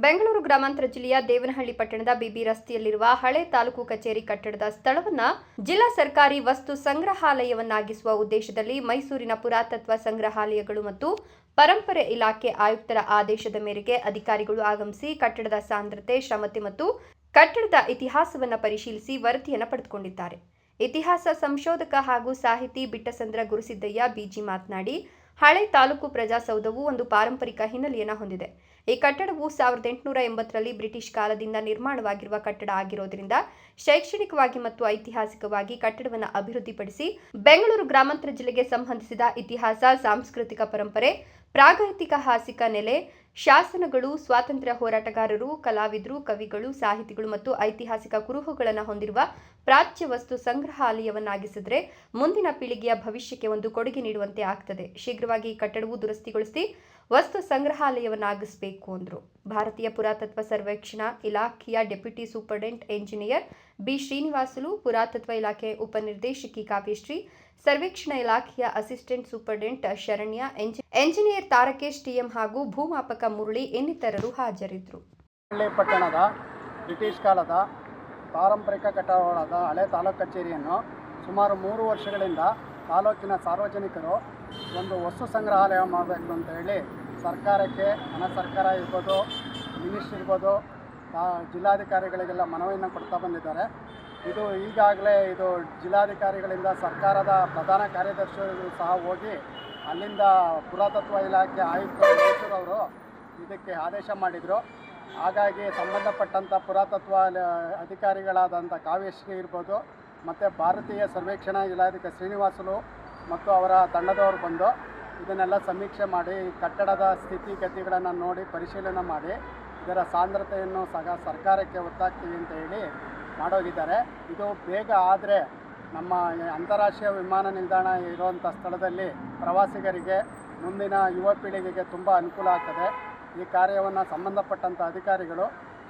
ಬೆಂಗಳೂರು ಗ್ರಾಮಾಂತರ ಜಿಲ್ಲೆಯ ದೇವನಹಳ್ಳಿ ಪಟ್ಟಣದ ಬಿಬಿ ರಸ್ತೆಯಲ್ಲಿರುವ ಹಳೆ ತಾಲೂಕು ಕಚೇರಿ ಕಟ್ಟಡದ ಸ್ಥಳವನ್ನ ಜಿಲ್ಲಾ ಸರ್ಕಾರಿ ವಸ್ತು ಸಂಗ್ರಹಾಲಯವನ್ನಾಗಿಸುವ ಉದ್ದೇಶದಲ್ಲಿ ಮೈಸೂರಿನ ಪುರಾತತ್ವ ಸಂಗ್ರಹಾಲಯಗಳು ಮತ್ತು ಪರಂಪರೆ ಇಲಾಖೆ ಆಯುಕ್ತರ ಆದೇಶದ ಮೇರೆಗೆ ಅಧಿಕಾರಿಗಳು ಆಗಮಿಸಿ ಕಟ್ಟಡದ ಸಾಂದ್ರತೆ, ಶ್ರಮತೆ ಮತ್ತು ಕಟ್ಟಡದ ಇತಿಹಾಸವನ್ನು ಪರಿಶೀಲಿಸಿ ವರದಿಯನ್ನು ಪಡೆದುಕೊಂಡಿದ್ದಾರೆ. ಇತಿಹಾಸ ಸಂಶೋಧಕ ಹಾಗೂ ಸಾಹಿತಿ ಬಿಟ್ಟಸಂದ್ರ ಗುರುಸಿದ್ದಯ್ಯ ಬಿಜಿ ಮಾತನಾಡಿ ಹಳೆ ತಾಲೂಕು ಪ್ರಜಾಸೌಧವು ಒಂದು ಪಾರಂಪರಿಕ ಹಿನ್ನೆಲೆಯನ್ನು ಹೊಂದಿದೆ. ಈ ಕಟ್ಟಡವು ಸಾವಿರದ ಎಂಟುನೂರ ಎಂಬತ್ತರಲ್ಲಿ ಬ್ರಿಟಿಷ್ ಕಾಲದಿಂದ ನಿರ್ಮಾಣವಾಗಿರುವ ಕಟ್ಟಡ ಆಗಿರೋದ್ರಿಂದ ಶೈಕ್ಷಣಿಕವಾಗಿ ಮತ್ತು ಐತಿಹಾಸಿಕವಾಗಿ ಕಟ್ಟಡವನ್ನು ಅಭಿವೃದ್ಧಿಪಡಿಸಿ ಬೆಂಗಳೂರು ಗ್ರಾಮಾಂತರ ಜಿಲ್ಲೆಗೆ ಸಂಬಂಧಿಸಿದ ಇತಿಹಾಸ, ಸಾಂಸ್ಕೃತಿಕ ಪರಂಪರೆ ಪ್ರಾಗೈತಿಹಾಸಿಕ ನೆಲೆ, ಶಾಸನಗಳು, ಸ್ವಾತಂತ್ರ್ಯ ಹೋರಾಟಗಾರರು, ಕಲಾವಿದರು, ಕವಿಗಳು, ಸಾಹಿತಿಗಳು ಮತ್ತು ಐತಿಹಾಸಿಕ ಕುರುಹುಗಳನ್ನು ಹೊಂದಿರುವ ಪ್ರಾಚ್ಯ ವಸ್ತು ಸಂಗ್ರಹಾಲಯವನ್ನಾಗಿಸಿದರೆ ಮುಂದಿನ ಪೀಳಿಗೆಯ ಭವಿಷ್ಯಕ್ಕೆ ಒಂದು ಕೊಡುಗೆ ನೀಡುವಂತೆ ಆಗ್ತದೆ. ಶೀಘ್ರವಾಗಿ ಕಟ್ಟಡವು ದುರಸ್ತಿಗೊಳಿಸಿ ವಸ್ತು ಸಂಗ್ರಹಾಲಯವನ್ನಾಗಿಸಬೇಕು ಅಂದರು. ಭಾರತೀಯ ಪುರಾತತ್ವ ಸರ್ವೇಕ್ಷಣಾ ಇಲಾಖೆಯ deputy superintendent engineer B. Srinivasulu, ಪುರಾತತ್ವ ಇಲಾಖೆ ಉಪನಿರ್ದೇಶಕಿ ಕಾವ್ಯಶ್ರೀ, ಸರ್ವೇಕ್ಷಣಾ ಇಲಾಖೆಯ ಅಸಿಸ್ಟೆಂಟ್ ಸೂಪರ್ಡೆಂಟ್ ಶರಣ್ಯ ಎಂಜಿ- ಎಂಜಿನಿಯರ್ ತಾರಕೇಶ್ ಟಿಎಂ ಹಾಗೂ ಭೂಮಾಪಕ ಮುರಳಿ ಇನ್ನಿತರರು ಹಾಜರಿದ್ದರು. ಪಟ್ಟಣದ ಬ್ರಿಟಿಷ್ ಕಾಲದ ಪಾರಂಪರಿಕ ಕಟ್ಟಡವಾದ ಹಳೆ ತಾಲೂಕು ಕಚೇರಿಯನ್ನು ಸುಮಾರು ಮೂರು ವರ್ಷಗಳಿಂದ ತಾಲೂಕಿನ ಸಾರ್ವಜನಿಕರು ಒಂದು ವಸ್ತು ಸಂಗ್ರಹಾಲಯ ಮಾಡಬೇಕು ಅಂತ ಹೇಳಿ ಸರ್ಕಾರಕ್ಕೆ, ಹಣ ಸರ್ಕಾರ ಇರ್ಬೋದು, ಮಿನಿಸ್ಟ್ರ್ ಇರ್ಬೋದು ಜಿಲ್ಲಾಧಿಕಾರಿಗಳಿಗೆಲ್ಲ ಮನವಿಯನ್ನು ಕೊಡ್ತಾ ಬಂದಿದ್ದಾರೆ. ಇದು ಈಗಾಗಲೇ ಇದು ಜಿಲ್ಲಾಧಿಕಾರಿಗಳಿಂದ ಸರ್ಕಾರದ ಪ್ರಧಾನ ಕಾರ್ಯದರ್ಶಿಗಳು ಸಹ ಹೋಗಿ ಅಲ್ಲಿಂದ ಪುರಾತತ್ವ ಇಲಾಖೆ ಆಯುಕ್ತರು ಅವರು ಇದಕ್ಕೆ ಆದೇಶ ಮಾಡಿದರು. ಹಾಗಾಗಿ ಸಂಬಂಧಪಟ್ಟಂಥ ಪುರಾತತ್ವ ಅಧಿಕಾರಿಗಳಾದಂಥ ಕಾವ್ಯಶ್ರೀ ಇರ್ಬೋದು, ಮತ್ತು ಭಾರತೀಯ ಸರ್ವೇಕ್ಷಣಾ ಇಲಾಖೆ ಶ್ರೀನಿವಾಸಲು ಮತ್ತು ಅವರ ತಂಡದವರು ಬಂದು ಇದನ್ನೆಲ್ಲ ಸಮೀಕ್ಷೆ ಮಾಡಿ, ಕಟ್ಟಡದ ಸ್ಥಿತಿಗತಿಗಳನ್ನು ನೋಡಿ ಪರಿಶೀಲನೆ ಮಾಡಿ, ಇದರ ಸಾಂದ್ರತೆಯನ್ನು ಸಹ ಸರ್ಕಾರಕ್ಕೆ ಒತ್ತಾಗ್ತೀವಿ ಅಂತ ಹೇಳಿ ಮಾಡೋಗಿದ್ದಾರೆ. ಇದು ಬೇಗ ಆದರೆ ನಮ್ಮ ಅಂತಾರಾಷ್ಟ್ರೀಯ ವಿಮಾನ ನಿಲ್ದಾಣ ಇರುವಂಥ ಸ್ಥಳದಲ್ಲಿ ಪ್ರವಾಸಿಗರಿಗೆ ಮುಂದಿನ ಯುವ ಪೀಳಿಗೆಗೆ ತುಂಬ ಅನುಕೂಲ ಆಗ್ತದೆ. ಈ ಕಾರ್ಯವನ್ನು ಸಂಬಂಧಪಟ್ಟಂಥ ಅಧಿಕಾರಿಗಳು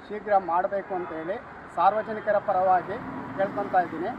ಶೀಘ್ರ ಮಾಡಬೇಕು ಅಂತೇಳಿ ಸಾರ್ವಜನಿಕರ ಪರವಾಗಿ ಕೇಳ್ಕೊತಾ ಇದ್ದೀನಿ.